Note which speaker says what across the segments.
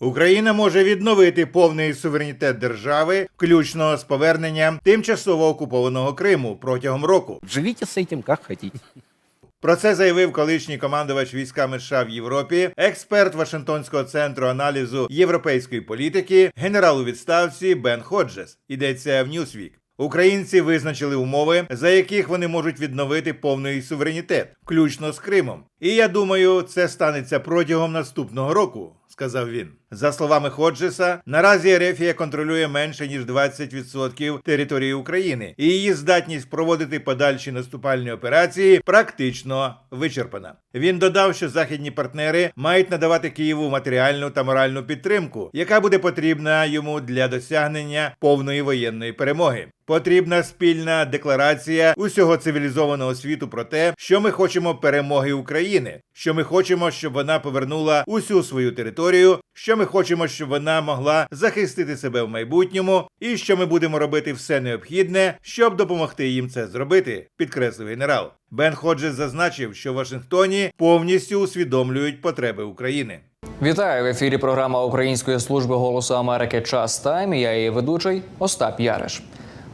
Speaker 1: Україна може відновити повний суверенітет держави, включно з поверненням тимчасово окупованого Криму протягом року.
Speaker 2: Живите с этим как хотите.
Speaker 1: Про це заявив колишній командувач військами США в Європі, експерт Вашингтонського центру аналізу європейської політики, генерал у відставці Бен Ходжес. Йдеться в Newsweek. Українці визначили умови, за яких вони можуть відновити повний суверенітет, включно з Кримом. І я думаю, це станеться протягом наступного року, сказав він. За словами Ходжеса, наразі Ерефія контролює менше ніж 20% території України, і її здатність проводити подальші наступальні операції практично вичерпана. Він додав, що західні партнери мають надавати Києву матеріальну та моральну підтримку, яка буде потрібна йому для досягнення повної воєнної перемоги. Потрібна спільна декларація усього цивілізованого світу про те, що ми хочемо перемоги України, що ми хочемо, щоб вона повернула усю свою територію, що ми хочемо, щоб вона могла захистити себе в майбутньому, і що ми будемо робити все необхідне, щоб допомогти їм це зробити, підкреслив генерал. Бен Ходжес зазначив, що в Вашингтоні повністю усвідомлюють потреби України.
Speaker 3: Вітаю в ефірі. Програма Української служби голосу Америки Час Тайм. Я її ведучий Остап Яриш.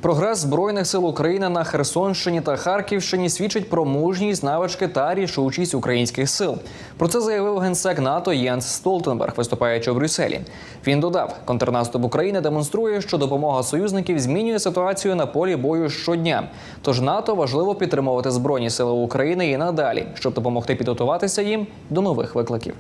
Speaker 3: Прогрес збройних сил України на Херсонщині та Харківщині свідчить про мужність, навички та рішучість українських сил. Про це заявив генсек НАТО Єнс Столтенберг, виступаючи у Брюсселі. Він додав, контрнаступ України демонструє, що допомога союзників змінює ситуацію на полі бою щодня. Тож НАТО важливо підтримувати збройні сили України і надалі, щоб допомогти підготуватися їм до нових викликів.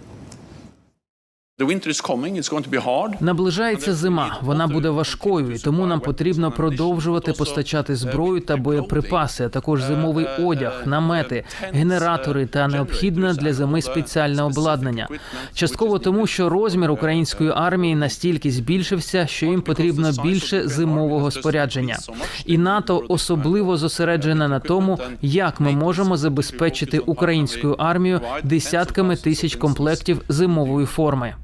Speaker 4: Наближається зима, вона буде важкою, і тому нам потрібно продовжувати постачати зброю та боєприпаси, а також зимовий одяг, намети, генератори та необхідне для зими спеціальне обладнання. Частково тому, що розмір української армії настільки збільшився, що їм потрібно більше зимового спорядження. І НАТО особливо зосереджене на тому, як ми можемо забезпечити українську армію десятками тисяч комплектів зимової форми.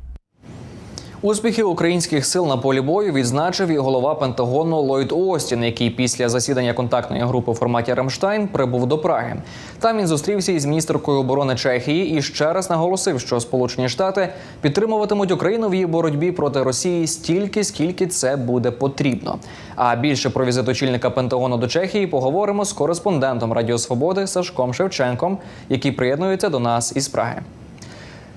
Speaker 3: Успіхи українських сил на полі бою відзначив і голова Пентагону Ллойд Остін, який після засідання контактної групи у форматі Рамштайн прибув до Праги. Там він зустрівся із міністеркою оборони Чехії і ще раз наголосив, що Сполучені Штати підтримуватимуть Україну в її боротьбі проти Росії стільки, скільки це буде потрібно. А більше про візит очільника Пентагону до Чехії поговоримо з кореспондентом Радіо Свободи Сашком Шевченком, який приєднується до нас із Праги.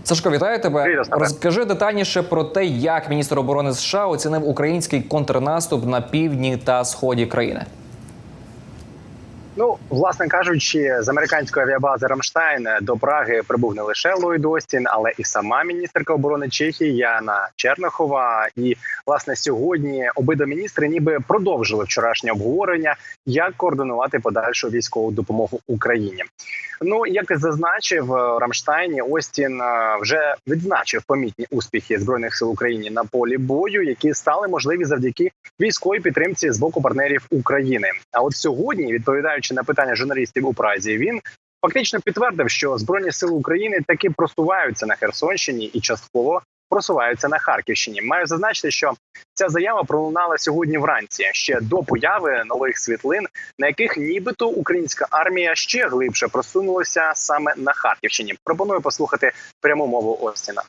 Speaker 3: Сашко, вітаю тебе.
Speaker 5: Привіт,
Speaker 3: Розкажи детальніше про те, як міністр оборони США оцінив український контрнаступ на півдні та сході країни.
Speaker 5: Ну, власне кажучи, з американської авіабази Рамштайн до Праги прибув не лише Ллойд Остін, але і сама міністерка оборони Чехії Яна Чернохова. І власне сьогодні обидва міністри ніби продовжили вчорашнє обговорення, як координувати подальшу військову допомогу Україні. Ну як ти зазначив, Рамштайні Остін е, вже відзначив помітні успіхи збройних сил України на полі бою, які стали можливі завдяки військовій підтримці з боку партнерів України. А от сьогодні, відповідаючи на питання журналістів у Празі, він фактично підтвердив, що збройні сили України таки просуваються на Херсонщині і частково просуваються на Харківщині. Маю зазначити, що ця заява пролунала сьогодні вранці ще до появи нових світлин, на яких нібито українська армія ще глибше просунулася саме на Харківщині. Пропоную послухати пряму мову Остіна.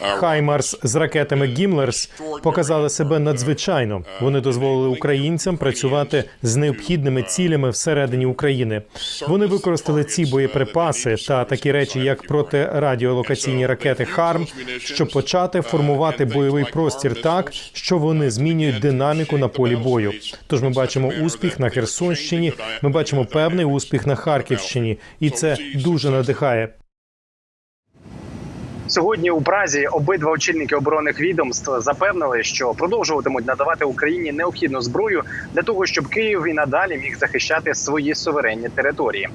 Speaker 6: Хаймарс з ракетами Гімлерс показали себе надзвичайно. Вони дозволили українцям працювати з необхідними цілями всередині України. Вони використали ці боєприпаси та такі речі, як протирадіолокаційні ракети ХАРМ, щоб почати формувати бойовий простір так, що вони змінюють динаміку на полі бою. Тож ми бачимо успіх на Херсонщині. Ми бачимо певний успіх на Харківщині, і це дуже надихає.
Speaker 5: Сьогодні у Празі обидва очільники оборонних відомств запевнили, що продовжуватимуть надавати Україні необхідну зброю для того, щоб Київ і надалі міг захищати свої суверенні території.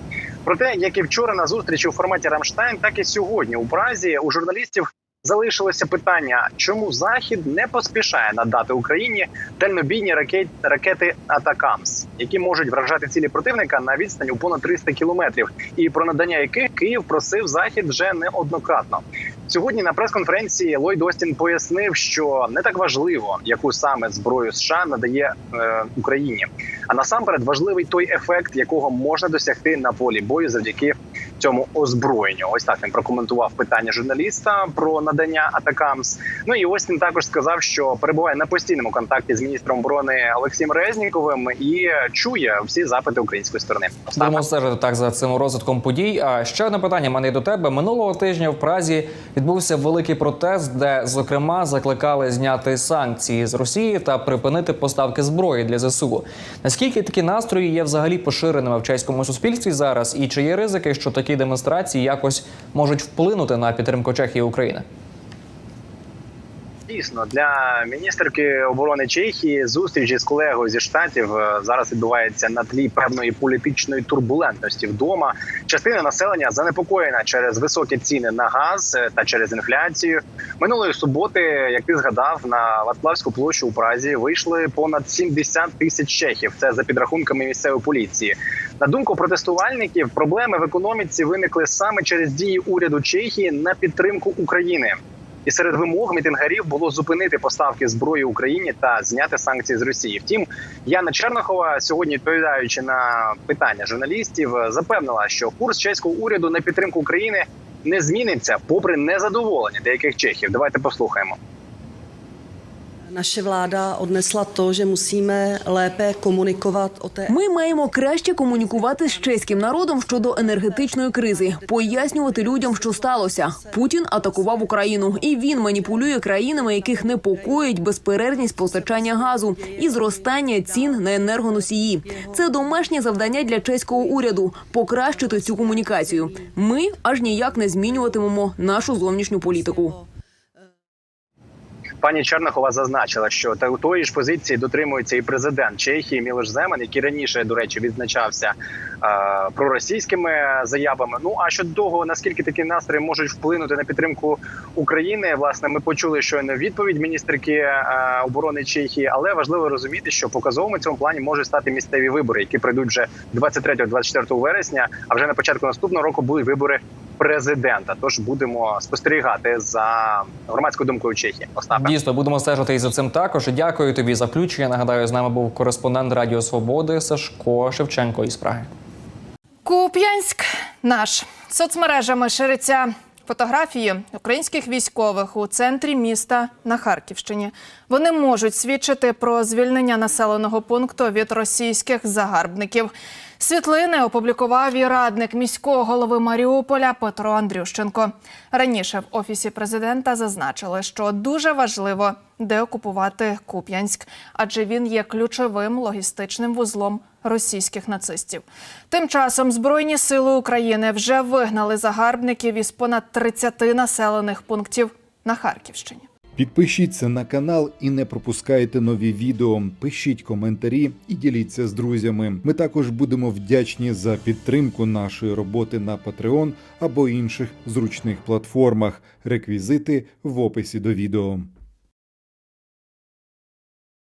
Speaker 5: Проте, як і вчора на зустрічі у форматі Рамштайн, так і сьогодні у Празі у журналістів залишилося питання, чому Захід не поспішає надати Україні дальнобійні ракет, ракети Атакамс, які можуть вражати цілі противника на відстань у понад 300 кілометрів, і про надання яких Київ просив Захід вже неоднократно. Сьогодні на прес-конференції Ллойд Остін пояснив, що не так важливо, яку саме зброю США надає е, Україні, а насамперед важливий той ефект, якого можна досягти на полі бою завдяки цьому озброєнню. Ось так він прокоментував питання журналіста про надання атакамс. Ну і ось він також сказав, що перебуває на постійному контакті з міністром оборони Олексієм Резніковим і чує всі запити української сторони.
Speaker 3: Будемо стежити так за цим розвитком подій. А ще одне питання мене до тебе. Минулого тижня в Празі відбувся великий протест, де зокрема закликали зняти санкції з Росії та припинити поставки зброї для ЗСУ. Наскільки такі настрої є взагалі поширеними в чеському суспільстві зараз, і чи є ризики, що такі демонстрації якось можуть вплинути на підтримку Чехії України?
Speaker 5: Дійсно, для міністерки оборони Чехії зустрічі з колегою зі штатів е, зараз відбувається на тлі певної політичної турбулентності вдома. Частина населення занепокоєна через високі ціни на газ е, та через інфляцію. Минулої суботи, як ти згадав, на Вацлавську площу у Празі вийшли понад 70 тисяч чехів. Це за підрахунками місцевої поліції. На думку протестувальників, проблеми в економіці виникли саме через дії уряду Чехії на підтримку України. І серед вимог мітингарів було зупинити поставки зброї Україні та зняти санкції з Росії. Втім, Яна Чернохова сьогодні, відповідаючи на питання журналістів, запевнила, що курс чеського уряду на підтримку України не зміниться, попри незадоволення деяких чехів. Давайте послухаємо.
Speaker 2: Naše vláda odnesla to, že musíme lépe komunikovat o té
Speaker 7: Ми маємо краще комунікувати з чеським народом щодо енергетичної кризи, пояснювати людям, що сталося. Путін атакував Україну, і він маніпулює країнами, яких непокоїть безперервність постачання газу і зростання цін на енергоносії. Це домашнє завдання для чеського уряду покращити цю комунікацію. Ми аж ніяк не змінюватимемо нашу зовнішню політику.
Speaker 5: Пані Чернохова зазначила, що та у тої ж позиції дотримується і президент Чехії Мілош Земан, який раніше, до речі, відзначався е, проросійськими заявами. Ну а щодо того, наскільки такі настрої можуть вплинути на підтримку України, власне, ми почули щойно відповідь міністерки е, оборони Чехії, але важливо розуміти, що показовими цьому плані можуть стати місцеві вибори, які прийдуть вже 23-24 вересня. А вже на початку наступного року будуть вибори президента. Тож будемо спостерігати за громадською думкою Чехії. Остапе.
Speaker 3: Дійсно, будемо стежити і за цим також. Дякую тобі за включення. Нагадаю, з нами був кореспондент Радіо Свободи Сашко Шевченко із Праги.
Speaker 8: Куп'янськ наш соцмережами шириться фотографії українських військових у центрі міста на Харківщині. Вони можуть свідчити про звільнення населеного пункту від російських загарбників. Світлини опублікував і радник міського голови Маріуполя Петро Андрющенко. Раніше в офісі президента зазначили, що дуже важливо деокупувати Куп'янськ, адже він є ключовим логістичним вузлом російських нацистів. Тим часом Збройні сили України вже вигнали загарбників із понад 30 населених пунктів на Харківщині.
Speaker 9: Підпишіться на канал і не пропускайте нові відео. Пишіть коментарі і діліться з друзями. Ми також будемо вдячні за підтримку нашої роботи на Patreon або інших зручних платформах. Реквізити в описі до відео.